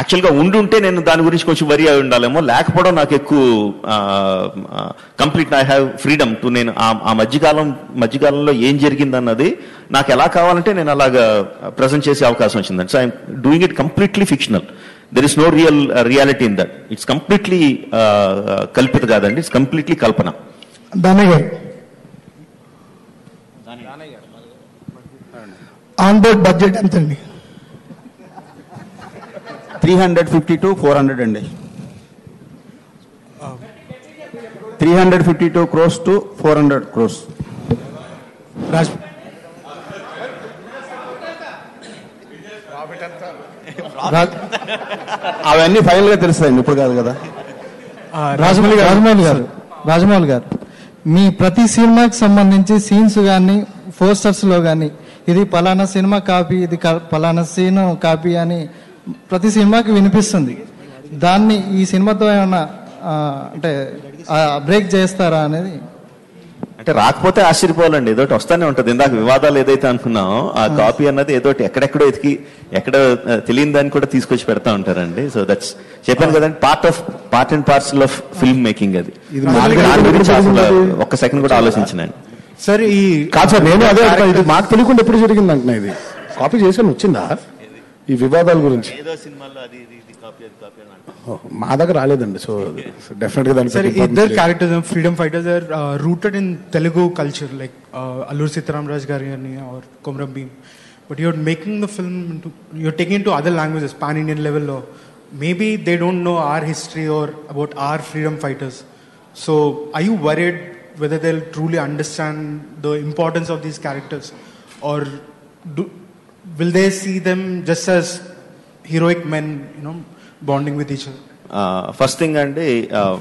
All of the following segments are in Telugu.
యాక్చువల్గా ఉండుంటే నేను దాని గురించి కొంచెం వరి అయి ఉండాలేమో. లేకపోవడం నాకు ఎక్కువ complete I have freedom to నేను ఆ- మధ్యకాలం మధ్యకాలంలో ఏం జరిగింది అన్నది నాకు ఎలా కావాలంటే నేను అలాగా ప్రజెంట్ చేసే అవకాశం వచ్చిందండి. So I'm doing it completely fictional there is no real reality in that it's completely కల్పిత కాదండి. It's completely Kalpana. Danayya. Garu on board budget ఎంతండి? Three hundred fifty to four hundred అండి. Three hundred fifty to crores to four hundred crores. Raj అవన్నీ ఫైనల్గా తెలుస్తాయండి ఇప్పుడు కాదు కదా. రాజమౌళి గారు. రాజమౌళి గారు రాజమౌళి గారు మీ ప్రతి సినిమాకి సంబంధించి సీన్స్ కానీ పోస్టర్స్లో కానీ ఇది పలానా సినిమా కాపీ ఇది పలానా సీన్ కాపీ అని ప్రతి సినిమాకి వినిపిస్తుంది. దాన్ని ఈ సినిమాతో ఏమన్నా ఆ, అంటే బ్రేక్ చేస్తారా అనేది? అంటే రాకపోతే ఆశ్చర్యపోవాలండి. ఏదోటి వస్తానే ఉంటుంది. ఇందాక వివాదాలు ఏదైతే అనుకున్నామో ఆ కాపీ అన్నది ఏదోటి ఎక్కడెక్కడో ఎతికి ఎక్కడ తెలియని దాన్ని కూడా తీసుకొచ్చి పెడతా ఉంటారండి. సో దట్స్ చెప్పాను కదండి part of part and parcel of film making అది. ఒక్క సెకండ్ కూడా ఆలోచించినండి సార్ ఈ కాదు సార్ నేను అదే ఇది మాకు తెలియకుండా ఎప్పుడు జరిగింది అంటున్నా ఇది? కాపీ చేసాను వచ్చిందా? ఈ వివాదాల గురించి ఏదో సినిమాలో అది ఇది కాపీ అది కాపీ అని ఓ, మా దగ్గర రాలేదండి సో డెఫినెట్ గా దానికి Sir, importance either లేదు. characters and freedom fighters are uh, rooted in Telugu culture, like uh, Allur Sitaram Rajgariyani or Komram Bhim. But you're making the film into, you're taking it to other languages, pan Indian level, or maybe they don't know our history or about our freedom fighters. So, are you worried whether they'll truly understand will they see them just as heroic will they see them just as heroic men, you know, bonding with each other? Uh, first thing అండి uh,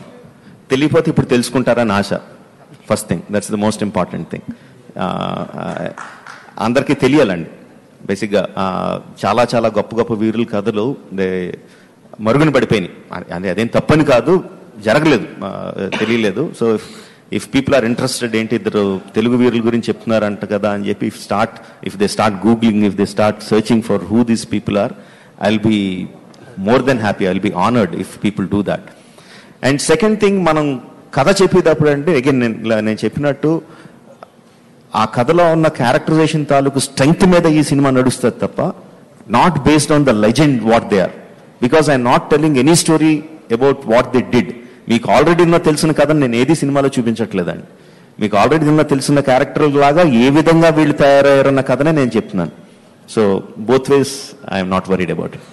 తెలియపోతే ఇప్పుడు తెలుసుకుంటారని ఆశ. First thing that's the most important thing అందరికీ తెలియాలండి. బేసిక్గా uh, చాలా చాలా గొప్ప గొప్ప వీరుల కథలు దే మరుగున పడిపోయినాయి. అదే అదేం తప్పని కాదు జరగలేదు తెలియలేదు. So if people are interested ఏంటి ఇద్దరు తెలుగు వీరుల గురించి చెప్తున్నారంట కదా అని చెప్పి if start if they start googling if they start searching for who these people are I will be more than happy I will be honoured if people do that and second thing మనం కథ చెప్పేటప్పుడు అంటే అగైన్ నేను నేను చెప్పినట్టు ఆ కథలో ఉన్న క్యారెక్టరైజేషన్ తాలూకు స్ట్రెంగ్త్ మీద ఈ సినిమా నడుస్తుంది తప్ప not based on the legend what they are because I not telling any story about what they did మీకు ఆల్రెడీ ఉన్న తెలిసిన కథను నేను ఏది సినిమాలో చూపించట్లేదండి. మీకు ఆల్రెడీ ఉన్న తెలిసిన క్యారెక్టర్ లాగా ఏ విధంగా వీళ్ళు తయారయ్యారన్న కథనే నేను చెప్తున్నాను. So both ways I'm not worried about it